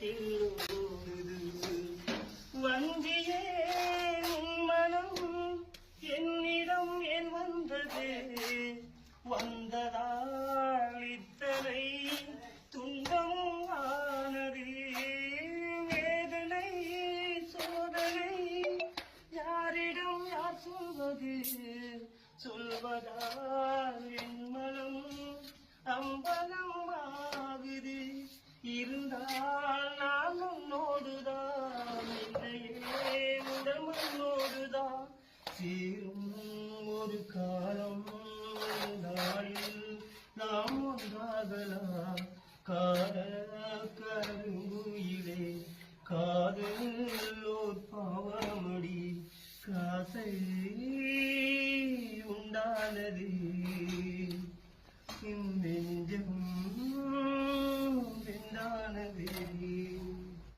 செல்லோடு வந்தியே மனம் என்னிடம் ஏன் வந்தது? வந்ததால் இத்தனை துன்பம் ஆனது. வேதனை சோதனை யாரிடம் யார் சொல்வது சொல்வதால் என் மனம் அம்பலம் ஆகுது. இருந்தால் തീരും ഒരു കാലം നാളിൽ നാം ഉണ്ടാകലാം. കാലക്കരുയിലെ കാതലോർ പാവമടി കാസൈ ഉണ്ടാനത് നെഞ്ചം പിന്നാനത്